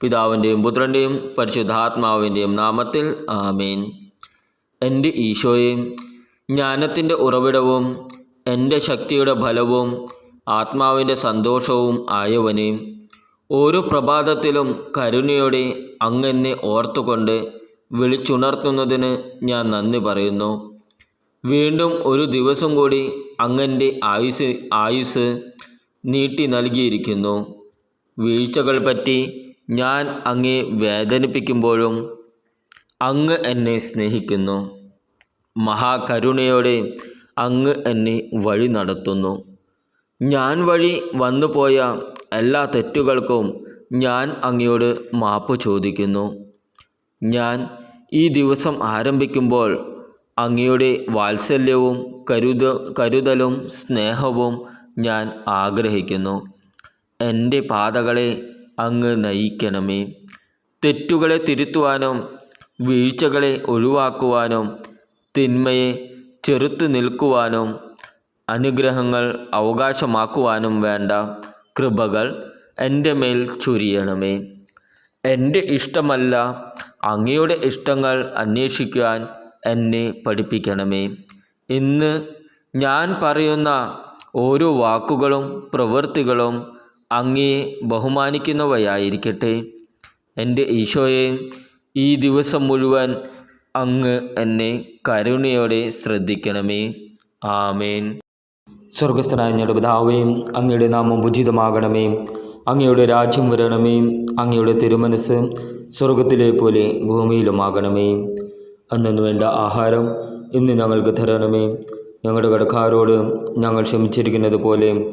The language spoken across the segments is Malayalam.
പിതാവിന്റെയും പുത്രന്റെയും പരിശുദ്ധാത്മാവിന്റെയും നാമത്തിൽ ആമേൻ. എന്റെ ഈശോയും ജ്ഞാനത്തിന്റെ ഉറവിടവും എന്റെ ശക്തിയുടെ ഫലവും ആത്മാവിന്റെ സന്തോഷവും ആയവനെ ഓരോ പ്രഭാതത്തിലും കരുണയോടെ അങ്ങെന്നെ ഓർത്തുകൊണ്ട് വിളിച്ചുണർത്തുന്നതിന് ഞാൻ നന്ദി പറയുന്നു. വീണ്ടും ഒരു ദിവസം കൂടി അങ്ങന്റെ ആയുസ് ആയുസ് നീട്ടി നൽകിയിരിക്കുന്നു. വീഴ്ചകൾ പറ്റി ഞാൻ അങ്ങേ വേദനിപ്പിക്കുമ്പോഴും അങ്ങ് എന്നെ സ്നേഹിക്കുന്നു. മഹാകരുണയോടെ അങ്ങ് എന്നെ വഴി നടത്തുന്നു. ഞാൻ വഴി വന്നുപോയ എല്ലാ തെറ്റുകൾക്കും ഞാൻ അങ്ങയോട് മാപ്പ് ചോദിക്കുന്നു. ഞാൻ ഈ ദിവസം ആരംഭിക്കുമ്പോൾ അങ്ങയുടെ വാത്സല്യവും കരുത കരുതലും സ്നേഹവും ഞാൻ ആഗ്രഹിക്കുന്നു. എന്റെ പാതകളെ അങ്ങ് നയിക്കണമേ. തെറ്റുകളെ തിരുത്തുവാനും വീഴ്ചകളെ ഒഴിവാക്കുവാനും തിന്മയെ ചെറുത്തു നിൽക്കുവാനും അനുഗ്രഹങ്ങൾ അവകാശമാക്കുവാനും വേണ്ട കൃപകൾ എന്റെ മേൽ ചൊരിയണമേ. എന്റെ ഇഷ്ടമല്ല അങ്ങയുടെ ഇഷ്ടങ്ങൾ അന്വേഷിക്കുവാൻ എന്നെ പഠിപ്പിക്കണമേ. ഇന്ന് ഞാൻ പറയുന്ന ഓരോ വാക്കുകളും പ്രവൃത്തികളും അങ്ങയെ ബഹുമാനിക്കുന്നവയായിരിക്കട്ടെ. എന്റെ ഈശോയെ ഈ ദിവസം മുഴുവൻ അങ്ങ് എന്നെ കരുണയോടെ ശ്രദ്ധിക്കണമേ. ആമേൻ. സ്വർഗസ്ഥനായ ഞങ്ങളുടെ പിതാവേ അങ്ങയുടെ നാമം ഉചിതമാകണമേ. അങ്ങയുടെ രാജ്യം വരണമേ. അങ്ങയുടെ തിരുമനസ് സ്വർഗത്തിലെ പോലെ ഭൂമിയിലുമാകണമേ. അന്നു വേണ്ട ആഹാരം ഇന്ന് ഞങ്ങൾക്ക് തരണമേ. ഞങ്ങളുടെ കടക്കാരോട് ഞങ്ങൾ ക്ഷമിച്ചിരിക്കുന്നത് പോലെ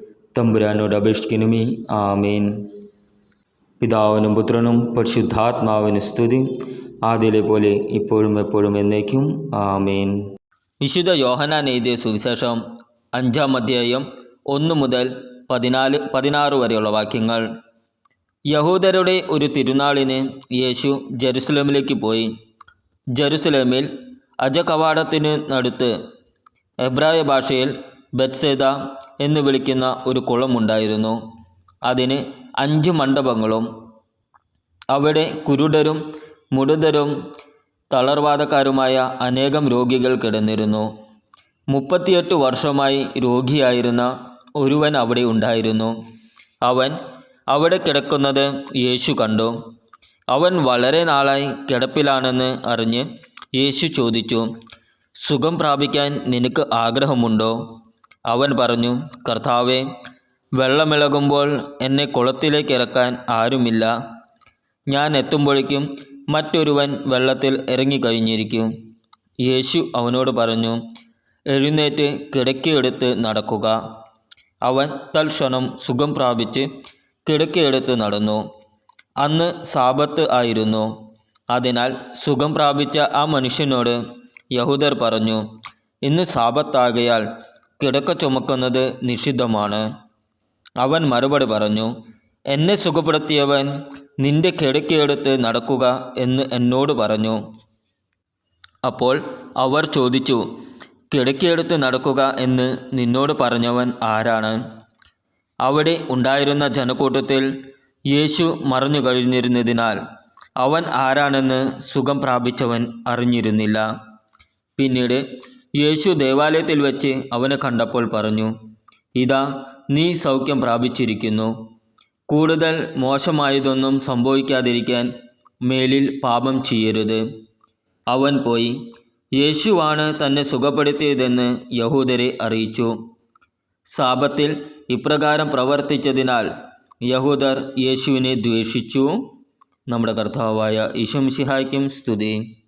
തമ്പുരാനോട് അപേക്ഷിക്കണമേ. ആമേൻ. പിതാവിനും പുത്രനും പരിശുദ്ധാത്മാവിന് സ്തുതി. ആദ്യയിലെ പോലെ ഇപ്പോഴും എപ്പോഴും എന്നേക്കും. ആമീൻ. വിശുദ്ധ യോഹനാൻ എഴുതിയ സുവിശേഷം അഞ്ചാം അധ്യായം ഒന്ന് മുതൽ പതിനാല് പതിനാറ് വരെയുള്ള വാക്യങ്ങൾ. യഹൂദരുടെ ഒരു തിരുനാളിന് യേശു ജെറുസലേമിലേക്ക് പോയി. ജെറുസലേമിൽ അജകവാടത്തിന് നടുത്ത് എബ്രായ ഭാഷയിൽ ബത്സേദ എന്ന് വിളിക്കുന്ന ഒരു കുളമുണ്ടായിരുന്നു. അതിന് അഞ്ച് മണ്ഡപങ്ങളും അവിടെ കുരുടരും മുടുതരും തളർവാദക്കാരുമായ അനേകം രോഗികൾ കിടന്നിരുന്നു. മുപ്പത്തിയെട്ട് വർഷമായി രോഗിയായിരുന്ന ഒരുവൻ അവിടെ ഉണ്ടായിരുന്നു. അവൻ അവിടെ കിടക്കുന്നത് യേശു കണ്ടു. അവൻ വളരെ നാളായി കിടപ്പിലാണെന്ന് അറിഞ്ഞ് യേശു ചോദിച്ചു സുഖം പ്രാപിക്കാൻ നിനക്ക് ആഗ്രഹമുണ്ടോ? അവൻ പറഞ്ഞു കർത്താവെ വെള്ളമിളകുമ്പോൾ എന്നെ കുളത്തിലേക്ക് ഇറക്കാൻ ആരുമില്ല. ഞാൻ എത്തുമ്പോഴേക്കും മറ്റൊരുവൻ വെള്ളത്തിൽ ഇറങ്ങിക്കഴിഞ്ഞിരിക്കും. യേശു അവനോട് പറഞ്ഞു എഴുന്നേറ്റ് കിടക്കയെടുത്ത് നടക്കുക. അവൻ തൽക്ഷണം സുഖം പ്രാപിച്ച് കിടക്കയെടുത്ത് നടന്നു. അന്ന് സാപത്ത് ആയിരുന്നു. അതിനാൽ സുഖം പ്രാപിച്ച ആ മനുഷ്യനോട് യഹൂദർ പറഞ്ഞു ഇന്ന് സാപത്താകയാൽ കിടക്ക ചുമക്കുന്നത് നിഷിദ്ധമാണ്. അവൻ മറുപടി പറഞ്ഞു എന്നെ സുഖപ്പെടുത്തിയവൻ നിന്റെ കിടക്കയെടുത്ത് നടക്കുക എന്ന് എന്നോട് പറഞ്ഞു. അപ്പോൾ അവർ ചോദിച്ചു കിടക്കയെടുത്ത് നടക്കുക എന്ന് നിന്നോട് പറഞ്ഞവൻ ആരാണ്? അവിടെ ഉണ്ടായിരുന്ന ജനക്കൂട്ടത്തിൽ യേശു മറഞ്ഞു കഴിഞ്ഞിരുന്നതിനാൽ അവൻ ആരാണെന്ന് സുഖം പ്രാപിച്ചവൻ അറിഞ്ഞിരുന്നില്ല. പിന്നീട് യേശു ദേവാലയത്തിൽ വെച്ച് അവനെ കണ്ടപ്പോൾ പറഞ്ഞു ഇതാ നീ സൗഖ്യം പ്രാപിച്ചിരിക്കുന്നു. കൂടുതൽ മോശമായതൊന്നും സംഭവിക്കാതിരിക്കാൻ മേലിൽ പാപം ചെയ്യരുത്. അവൻ പോയി യേശുവാണ് തന്നെ സുഖപ്പെടുത്തിയതെന്ന് യഹൂദരെ അറിയിച്ചു. സാപത്തിൽ ഇപ്രകാരം പ്രവർത്തിച്ചതിനാൽ യഹൂദർ യേശുവിനെ ദ്വേഷിച്ചു. നമ്മുടെ കർത്താവായ ഈശംഷിഹായ്ക്കും സ്തുതി.